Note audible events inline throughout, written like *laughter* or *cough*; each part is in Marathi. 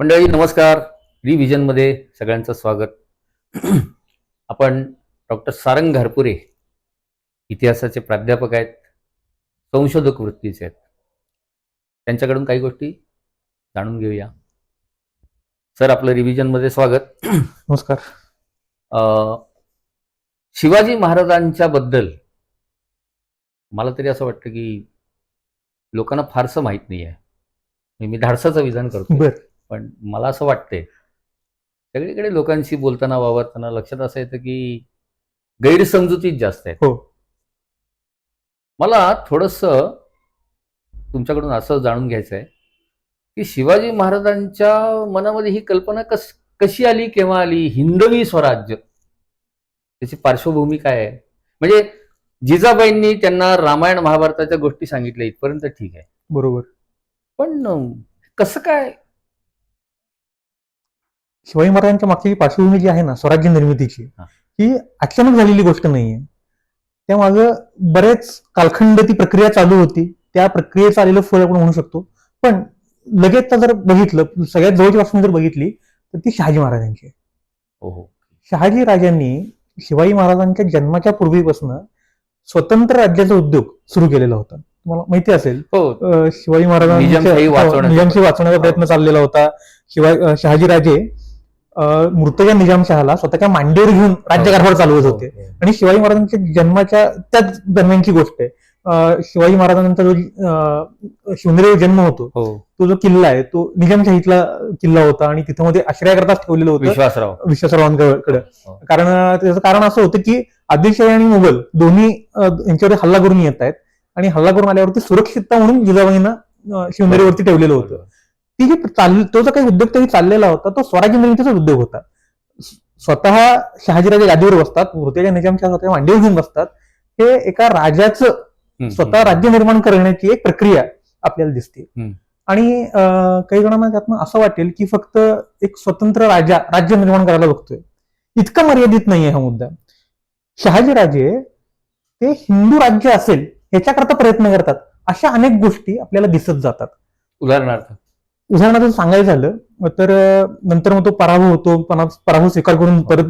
मंडळी नमस्कार. रिव्हिजनमध्ये सगळ्यांचं स्वागत. *clears throat* आपण डॉक्टर सारंग घारपुरे इतिहासाचे प्राध्यापक आहेत संशोधक वृत्तीचे आहेत. त्यांच्याकडून काही गोष्टी जाणून घेऊया. सर आपलं रिव्हिजनमध्ये स्वागत. *clears throat* नमस्कार. शिवाजी महाराजांच्या बद्दल मला तरी असं वाटतं की लोकांना फारसं माहीत नाही आहे मी धाडसाचं विधान करतो बर. पण मला असं वाटतंय सगळीकडे लोकांशी बोलताना वावरताना लक्षात असं येतं की गैरसमजुतीच जास्त आहेत. हो. मला थोडस तुमच्याकडून असं जाणून घ्यायचं आहे की शिवाजी महाराजांच्या मनामध्ये ही कल्पना कस कशी आली केव्हा आली? हिंदवी स्वराज्य. त्याची पार्श्वभूमी काय आहे? म्हणजे जिजाबाईंनी त्यांना रामायण महाभारताच्या गोष्टी सांगितल्या इथपर्यंत ठीक आहे. बरोबर. पण कसं काय शिवाजी महाराजांच्या मागची पार्श्वभूमी जी आहे ना स्वराज्य निर्मितीची हा. अचानक झालेली गोष्ट नाहीये. त्यामागं बरेच कालखंड ती प्रक्रिया चालू होती. त्या प्रक्रियेचं आलेलं फळ आपण म्हणू शकतो. पण लगेच जर बघितलं सगळ्यात जवळची पासून जर बघितली तर ती शहाजी महाराजांची आहे. शहाजी राजांनी शिवाजी महाराजांच्या जन्माच्या पूर्वीपासून स्वतंत्र राज्याचा उद्योग सुरू केलेला होता. तुम्हाला माहिती असेल हो. शिवाजी निजामशाही हो, वाचवण्याचा प्रयत्न. चाललेला होता. शिवाय अ, शहाजीराजे अ, मृतया निजामशहाला स्वतःच्या मांडीवर घेऊन राज्यकारभार चालवत होते. हो, हो. आणि शिवाजी महाराजांच्या जन्माच्या त्याच दरम्यानची गोष्ट आहे. शिवाजी महाराजांचा जो अ, शिवनेरीवर जन्म होतो हो. तो जो किल्ला आहे तो निजामशाहीतला किल्ला होता आणि तिथं मध्ये आश्रयाकरताच ठेवलेलं होतं. विश्वासराव. विश्वासरावांकडे. हो. कारण त्याचं कारण असं होतं की आदिलशाही आणि मुघल दोन्ही यांच्यावर हल्ला करून येत आहेत. आणि हल्ला करून आल्यावरती सुरक्षितता म्हणून जिजाबाईंना शिवनेरीवरती ठेवलेलं होतं. ती जी चाल तो जो काही उद्योग तरी चाललेला होता तो स्वराज्य निर्मितीचा उद्योग होता. स्वतः शहाजीराजे गादीवर बसतात मृत्यूच्या निजामच्या स्वतः मांडीवर घेऊन बसतात. हे एका राजाचं स्वतः. राज्य निर्माण करण्याची एक प्रक्रिया आपल्याला दिसते. आणि काही जणांना त्यातनं असं वाटेल की फक्त एक स्वतंत्र राजा राज्य निर्माण करायला बघतोय. इतका मर्यादित नाहीये हा मुद्दा. शहाजीराजे ते हिंदू राज्य असेल ह्याच्याकरता प्रयत्न करतात. अशा अनेक गोष्टी आपल्याला दिसत जातात. उदाहरणार्थ? उदाहरणार्थ सांगायचं झालं तर नंतर मग तो पराभव होतो पराभव स्वीकार करून परत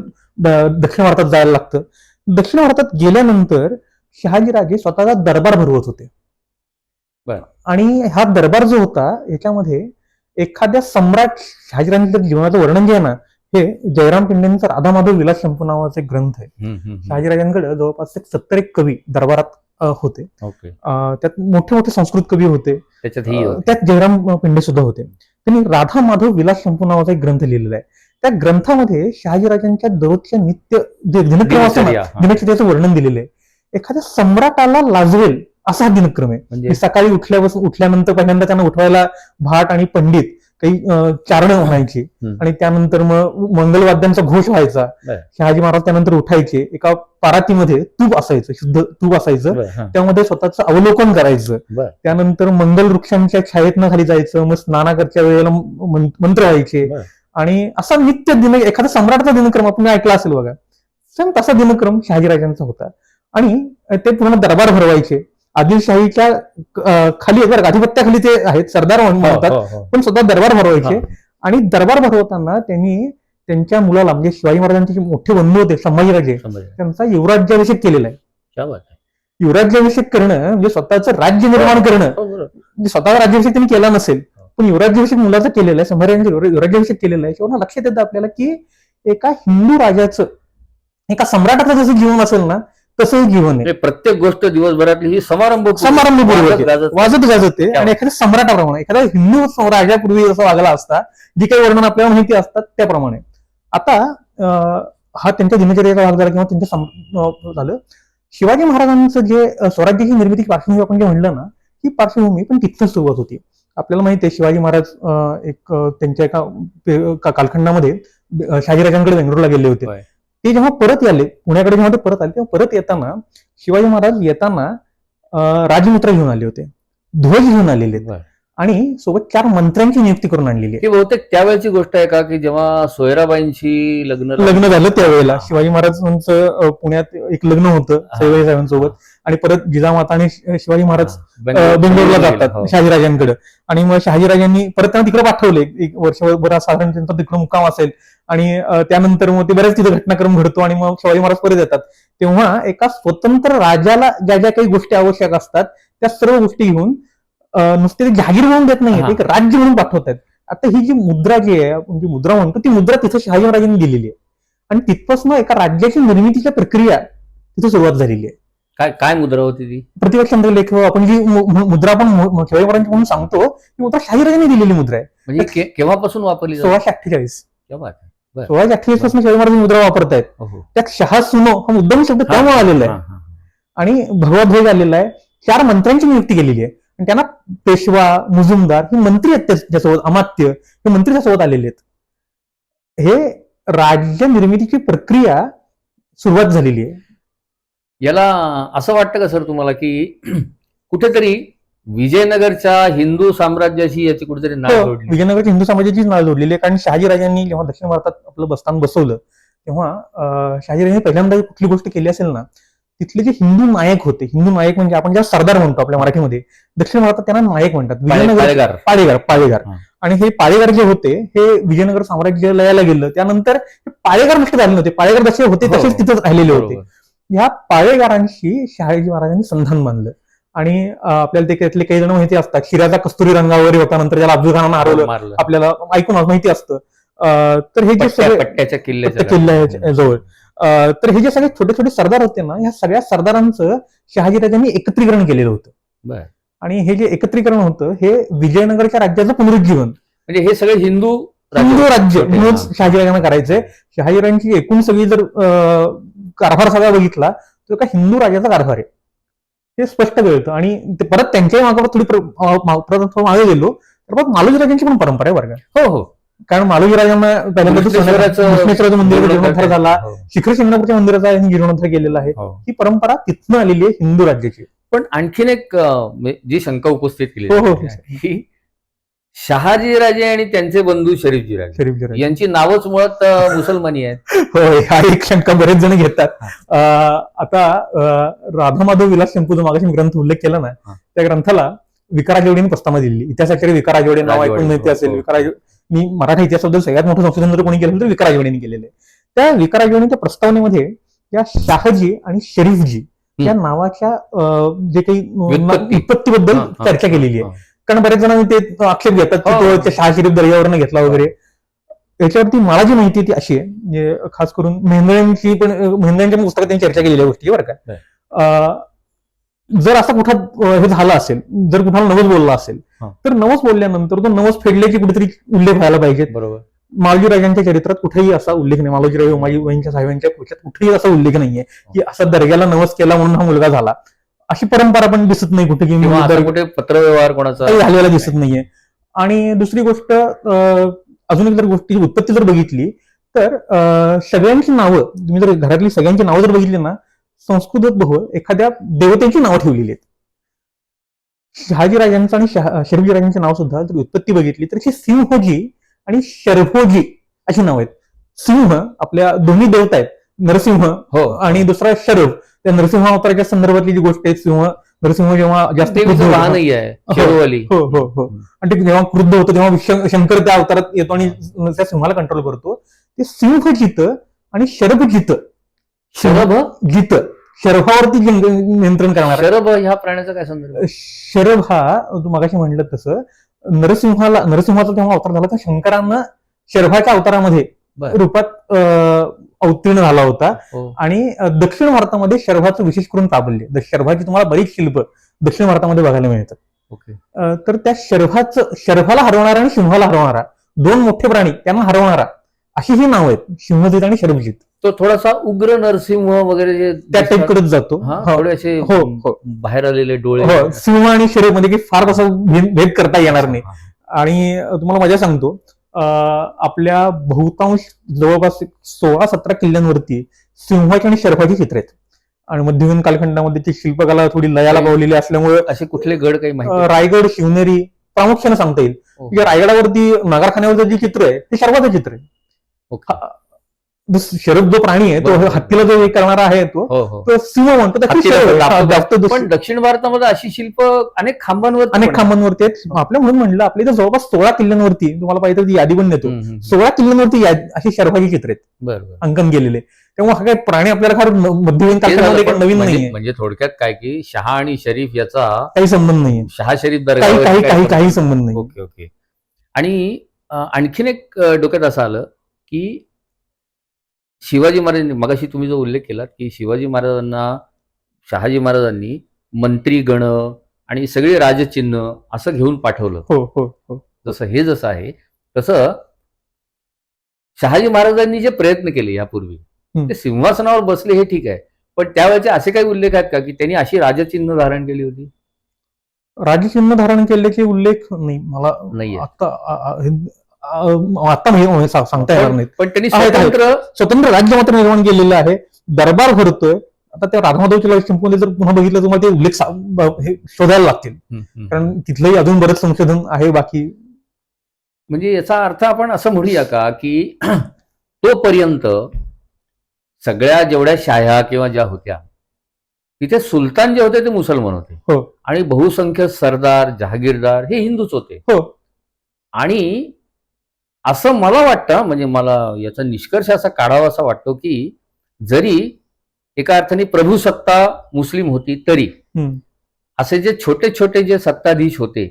दक्षिण भारतात जायला लागतं. दक्षिण भारतात गेल्यानंतर शहाजीराजे स्वतःचा दरबार भरवत होते. आणि हा दरबार जो होता याच्यामध्ये एखाद्या सम्राट शहाजीराजांच्या जीवनाचं वर्णन जे आहे ना हे जयराम पिंडेंचं राधा माधव विलास शंभू नावाचा एक ग्रंथ आहे. शहाजीराजांकडे जवळपास एक सत्तर एक कवी दरबारात होते. त्यात मोठे मोठे संस्कृत कवी होते. त्याच्यात ही अं, त्यात जयराम पिंडे सुद्धा होते. त्यांनी राधा माधव विलास शंभू नावाचा एक ग्रंथ लिहिलेला आहे. त्या ग्रंथामध्ये शहाजीराजांच्या दररोजच्या नित्य जे दिनक्रम असतो ना दिनचर्या, हा. दिनचर्याचं वर्णन दिलेलं आहे. एखाद्या सम्राटाला लाजवेल असा हा दिनक्रम आहे. म्हणजे? की सकाळी उठल्यापासून उठल्यानंतर पहिल्यांदा त्यांना उठवायला भाट आणि पंडित काही चारणं म्हणायची. आणि त्यानंतर मग मंगलवाद्यांचा घोष व्हायचा. शहाजी महाराज त्यानंतर उठायचे. एका परातीमध्ये तूप असायचं शुद्ध तूप असायचं. त्यामध्ये स्वतःचं अवलोकन करायचं. त्यानंतर मंगल वृक्षांच्या छायेतनं खाली जायचं. मग स्नानाकरच्या वेळेला मंत्र व्हायचे. आणि असा नित्य दिन एखादा सम्राटचा दिनक्रम आपण ऐकला असेल बघा. सेम तसा दिनक्रम शहाजीराजांचा होता. आणि ते पूर्ण दरबार भरवायचे. आदिलशाहीच्या खाली बरं का, अधिपत्याखाली ते आहेत सरदार म्हण- म्हणतात हो, हो, पण सुद्धा दरबार भरवायचे हा. आणि दरबार भरवताना त्यांनी त्यांच्या मुलाला म्हणजे शिवाजी महाराजांचे मोठे बंधू होते संभाजीराजे. त्यांचा युवराज्याभिषेक केलेला आहे. युवराज्याभिषेक करणं म्हणजे स्वतःचं राज्य निर्माण करणं हो. म्हणजे स्वतःचा राज्याभिषेक त्यांनी केला नसेल पण युवराज्याभिषेक मुलाचा केलेला आहे संभाजीराजांचा युवरा- युवराज्याभिषेक केलेला आहे तेव्हा लक्षात येतं आपल्याला की एका हिंदू राजाचं एका सम्राटाचं जसं जीवन असेल ना तसं हे जीवन आहे. म्हणजे प्रत्येक गोष्ट दिवसभरातली ही समारंभ. गाजत- वाजत गाजत आहे आणि एखाद्या सम्राटाप्रमाणे एखाद्या हिंदू राजापूर्वी जसा वागला असता जी काही वर्णन आपल्याला माहिती असतात त्याप्रमाणे. आता हा त्यांच्या दिनचर्याचा भाग झाला किंवा त्यांच्या झालं. शिवाजी महाराजांचं जे स्वराज्याची निर्मिती पार्श्वभूमी आपण जे म्हणलं ना ही पार्श्वभूमी पण तिथं सुरुवात होती. आपल्याला माहिती आहे शिवाजी महाराज एक त्यांच्या एका कालखंडामध्ये शहाजीराजांकडे बेंगळूरला गेले होते. ते जेव्हा परत आले पुण्याकडे जेव्हा ते परत आले तेव्हा परत येताना शिवाजी महाराज येताना अं, राजमुद्रा घेऊन आले होते ध्वज घेऊन आलेले आहेत. आणि सोबत चार मंत्र्यांची नियुक्ती करून आणलेली आहे. ही बहुतेक त्यावेळेची गोष्ट आहे का की जेव्हा सोयराबाईंशी लग्न लग्न झालं त्यावेळेला. हा. शिवाजी महाराजांचं पुण्यात एक लग्न होतं हा. सैवाई साहेबांसोबत. आणि परत जिजामाता आणि शिवाजी महाराज हा, बेंगलोरला हो. जातात शहाजीराजांकडे. आणि मग शहाजीराजांनी परत त्यांना तिकडे पाठवले एक वर्षभर साधारण त्यांचा तिकडे मुक्काम असेल. आणि त्यानंतर मग ते बऱ्याच तिथे घटनाक्रम घडतो आणि मग शिवाजी महाराज परत येतात. तेव्हा एका स्वतंत्र राजाला ज्या ज्या काही गोष्टी आवश्यक असतात त्या सर्व गोष्टी घेऊन नुसते ते जहागीर म्हणून देत नाही. एक राज्य म्हणून पाठवतात आता ही जी मुद्रा जी आहे आपण जी मुद्रा म्हणतो ती मुद्रा तिथं शहाजी महाराजांनी दिलेली आहे. आणि तिथपासून एका राज्याची निर्मितीची प्रक्रिया तिथे सुरुवात झालेली आहे. काय काय मुद्रा होती ती? प्रतिपक्षांतर लेख आपण जी मुद्रा आपण शिवाजी महाराजांची म्हणून सांगतो ती मुद्रा शहाजीराजांनी दिलेली मुद्रा आहे. म्हणजे केव्हापासून वापरली? सोळाशे अठ्ठेचाळीस. सोळाशे अठ्ठेचाळीसपासून शिवाजी महाराज मुद्रा वापरतायत. हो, हो. त्यात शहा सुनो हा मुद्दाम शब्द त्यामुळे आलेला आहे. आणि भगवा ध्वज आलेला आहे. चार मंत्र्यांची नियुक्ती केलेली आहे. त्यांना पेशवा मुजुमदार ही मंत्री आहेत त्या- त्याच्यासोबत अमात्य हे मंत्री त्यासोबत आलेले आहेत. हे राज्य निर्मितीची प्रक्रिया सुरुवात झालेली आहे. याला असं वाटतं का सर तुम्हाला की *clears throat* कुठेतरी विजयनगरच्या हिंदू साम्राज्याशी याची कुठेतरी नाळ हो, जोडली? विजयनगरची हिंदू समाजाचीच नाळ जोडलेली आहे. कारण शहाजीराजांनी जेव्हा दक्षिण भारतात आपलं बस्तान बसवलं तेव्हा शहाजीराजांनी पहिल्यांदा कुठली गोष्ट केली असेल ना तिथले जे हिंदू नायक होते हिंदू नायक म्हणजे आपण जेव्हा सरदार म्हणतो आपल्या मराठीमध्ये दक्षिण भारतात त्यांना नायक म्हणतात विजयनगर पाळेगार पाळेगार. आणि हे पाळेगार जे होते हे विजयनगर साम्राज्य लयाला गेलं त्यानंतर हे पाळेगार नष्ट झाले नव्हते पाळेगार जसे होते हो. तसेच तिथेच राहिलेले होते. ह्या पाळेगारांशी शहाजी महाराजांनी संधान बांधलं. आणि आपल्याला ते त्यातले काही जण माहिती असतात शिराचा कस्तुरी रंगावरी होता नंतर त्याला अफजल खानानं हरवलं. आपल्याला ऐकून माहिती असतं. तर हे जे सगळे किल्ल्याच्या जवळ. तर हे जे सगळे छोटे छोटे सरदार होते ना ह्या सगळ्या सरदारांचं शहाजीराजांनी एकत्रीकरण केलेलं होतं. आणि हे जे एकत्रीकरण होतं हे विजयनगरच्या राज्याचं पुनरुज्जीवन. म्हणजे हे सगळे हिंदू हिंदू राज्य. म्हणूनच. शहाजीराजांना करायचंय शहाजीराजांची एकूण सगळी जर कारभार सगळा बघितला तर एका हिंदू राजाचा कारभार आहे. हे स्पष्ट कळतं. आणि ते परत त्यांच्याही मागे थोडी प्र- अं, मा- परत थोडं मागे गेलो तर मग मालोजी राजांची पण परंपरा आहे वर्ग हो हो. कारण मालोजी राजांना पहिल्यांदा मंदिर जीर्णोद्धार झाला. हो, शिखर शिंगणापूरच्या मंदिराचा जीर्णोद्धार केलेला आहे. हो. ही परंपरा तिथनं आलेली आहे हिंदू राज्याची. पण आणखीन एक म्हणजे जी शंका उपस्थित केली हो, हो, की शहाजीराजे आणि त्यांचे बंधू शरीफजीराजे शरीफ राजा. यांची नावच मुळात मुसलमानी आहेत. होय हा एक शंका बरेच जण घेतात. आता अं, राधामाधव विलास शंकूचा मागाशी ग्रंथ उल्लेख केला ना हा. त्या ग्रंथाला विकाराजवडीने प्रस्तावना दिली. इतिहासाचार्य विकाराजवडे नाव ऐकून माहिती हो, असेल हो. विकाराज मी मराठी इतिहासाबद्दल सगळ्यात मोठं संशोधन जर कोणी केलं तर विकाराजवडीने केलेलं आहे त्या विकाराजवडीच्या प्रस्तावनेमध्ये या शाहजी आणि शरीफजी या नावाच्या जे काही. उत्पत्तीबद्दल हा. चर्चा केलेली आहे. कारण बरेच जणांनी ते आक्षेप घेतात की हो. शाह शरीफ दर्यावरनं घेतला वगैरे याच्यावरती मला जी माहिती आहे ती अशी आहे म्हणजे खास करून मेहंदळ्यांची पण मेहंदळ्यांच्या पुस्तकात त्यांनी चर्चा केलेल्या गोष्टी बरं का अं, जर असं कुठं हे झालं असेल जर कुणाला नवस बोलला असेल. तर नवस बोलल्यानंतर तो नवस फेडल्याची कुठेतरी उल्लेख व्हायला पाहिजे. बरोबर. मालजी राजांच्या चरित्रात कुठेही असा उल्लेख नाही. मालोजी राजे उमाजी वहिनीच्या साहेबांच्या पुस्तकात कुठेही असा उल्लेख नाहीये की असा दर्ग्याला नवस केला म्हणून हा मुलगा झाला. अशी परंपरा पण दिसत नाही कुठे की कुठे पत्रव्यवहार कोणाचा झालेला दिसत नाहीये. आणि दुसरी गोष्ट अजून एक जर गोष्टीची उत्पत्ती जर बघितली तर सगळ्यांची नावं तुम्ही जर घरातली सगळ्यांची नावं जर बघितली ना संस्कृत बहु एखाद्या देवतेची नावं ठेवलेली आहेत. शहाजीराजांचं आणि शहा- नाव सुद्धा जर उत्पत्ती बघितली तर सिंहजी आणि शर्फोजी अशी नाव आहेत. सिंह आपल्या दोन्ही देवता आहेत. नरसिंह हो. आणि दुसरा शरफ त्या नरसिंह अवताराच्या संदर्भातली जी गोष्ट आहे सिंह नरसिंह जेव्हा जास्त हो. हो हो आणि ते जेव्हा क्रुद्ध होतो तेव्हा शंकर त्या अवतारात येतो आणि त्या सिंहाला कंट्रोल करतो. ते सिंह जित आणि शरभ जित शरभ? जित शरभावरती नियंत्रण करणार. शरभ ह्या प्राण्याचा काय संदर्भ? शरभ हा तू मगाशी म्हणलं तसं नरसिंहाला नरसिंहाचा तेव्हा अवतार झाला तर शंकरांना शरभाच्या अवतारामध्ये. रूपात अवतीर्ण झाला होता. हो. आणि दक्षिण भारतामध्ये शर्भाचं विशेष करून प्राबल्य शर्भाची तुम्हाला बरीच शिल्प दक्षिण भारतामध्ये बघायला मिळतात. तर त्या शर्भाचं शर्भाला हरवणारा आणि सिंहाला हरवणारा दोन मोठे प्राणी त्यांना हरवणारा अशी ही नाव आहेत सिंहजित आणि शर्भजित तो थोडासा उग्र नरसिंह वगैरे जे त्या टाईपकडे जातो. हा, हो. थोडे असे हो, हो. बाहेर आलेले डोळे. हो सिंह आणि शरीफमध्ये की फार तसं भेद करता येणार नाही. आणि तुम्हाला मजा सांगतो आपल्या बहुतांश जवळपास सोळा सतरा किल्ल्यांवरती सिंहाची आणि शर्फाची चित्र आहेत. आणि मध्ययुगीन कालखंडामध्ये ती शिल्पकला थोडी लयाला पावलेली असल्यामुळे असे कुठले गड काही रायगड शिवनेरी प्रामुख्याने सांगता येईल. रायगडावरती नगरखान्यावरचं जे चित्र आहे ते शर्वाचं चित्र आहे. शरद जो प्राणी आहे तो. हत्तीला जो हे करणारा आहे तो हो हो. तो सिंह म्हणतो हा, पण दक्षिण भारतामध्ये अशी शिल्प अनेक खांबांवर अनेक खांबांवरती आहेत. आपल्या म्हणून म्हणलं आपल्या इथं जवळपास सोळा किल्ल्यांवरती तुम्हाला पाहिजे तर ती यादी पण देतो. सोळा किल्ल्यांवरती अशी शर्वाची चित्र आहेत. बरोबर अंकन केलेले त्यामुळे हा काही प्राणी आपल्याला फार मध्ययुगीन काही नवीन नाहीये. म्हणजे थोडक्यात काय की शहा आणि शरीफ याचा काही संबंध नाहीये. शहा शरीफ काही दर्गा काही काही काही संबंध नाही ओके ओके. आणि आणखीन एक डोक्यात असं आलं की शिवाजी महाराजांनी मगाशी तुम्ही जो उल्लेख केलात की शिवाजी महाराजांना शहाजी महाराजांनी मंत्री गण आणि सगळे राजचिन्ह असं घेऊन पाठवलं. हो हो हो. जसं हे जसं आहे तसं शहाजी महाराजांनी जे प्रयत्न केले यापूर्वी. ते सिंहासनावर बसले हे ठीक आहे. पण त्यावेळेचे असे काही उल्लेख आहेत का की त्यांनी अशी राजचिन्ह धारण केली होती? राजचिन्ह धारण केल्याचे उल्लेख नाही. मला नाहीये. आता हे- आता सा- सांगता येणार नाहीत पण त्यांनी. स्वतंत्र स्वतंत्र राज्य मात्र निर्माण केलेलं आहे दरबार भरतोय आता त्या राधामाधवच्या शिंपमध्ये जर पुन्हा बघितलं तुम्हाला ते उल्लेख हे शोधायला लागतील. कारण तिथलंही अजून बरंच संशोधन आहे बाकी म्हणजे याचा अर्थ आपण असं म्हणूया का की *clears throat* तोपर्यंत सगळ्या जेवढ्या शाह्या किंवा ज्या होत्या तिथे सुलतान जे होते ते मुसलमान होते हो. आणि बहुसंख्य सरदार जहागीरदार हे हिंदूच होते हो. आणि असं मला वाटतं म्हणजे मला याचा निष्कर्ष असा काढावा असा वाटतो की जरी एका अर्थाने प्रभुसत्ता मुस्लिम होती तरी. असे जे छोटे छोटे जे सत्ताधीश होते.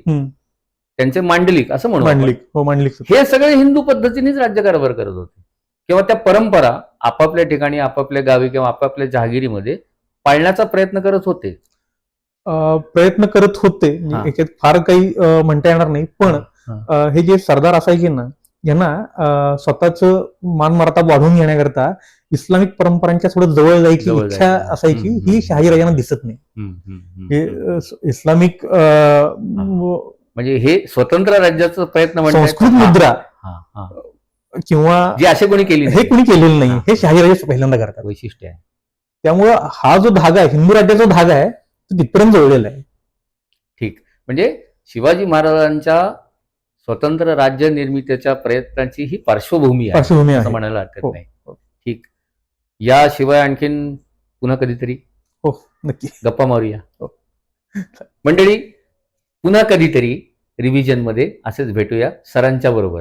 त्यांचे मांडलिक असं म्हणू आपण. मांडलिक हो मांडलिक हे सगळे हिंदू पद्धतीनेच राज्यकारभार करत होते. किंवा त्या परंपरा आपापल्या ठिकाणी आपापल्या गावी किंवा आपापल्या जहागिरीमध्ये पाळण्याचा प्रयत्न करत होते. प्रयत्न करत होते. फार काही म्हणता येणार नाही. पण हे जे सरदार असायचे ना यांना स्वतःच मान मर्तब वाढवून घेण्याकरता इस्लामिक परंपरांच्या थोडं जवळ जायची इच्छा. असायची ही. शहाजीराजांना दिसत नाही हे इस्लामिक म्हणजे हे स्वतंत्र राज्याचा प्रयत्न म्हणजे संस्कृत मुद्रा. किंवा जे असे कोणी केली हे. कुणी केलेलं नाही हा. शहाजीराजे पहिल्यांदा करतात वैशिष्ट्य आहे त्यामुळं हा जो धागा आहे हिंदू राज्याचा धागा आहे तो तिथपर्यंत जोडलेला आहे म्हणजे शिवाजी महाराजांच्या स्वतंत्र राज्य निर्मितीच्या प्रयत्नाची ही पार्श्वभूमी आहे. पार्श्वभूमी असं आहे. म्हणायला हरकत हो, नाही. हो. ठीक. याशिवाय आणखीन पुन्हा कधीतरी? हो नक्की. गप्पा मारूया. हो. मंडळी पुन्हा कधीतरी रिव्हिजनमध्ये असेच भेटूया सरांच्या बरोबर.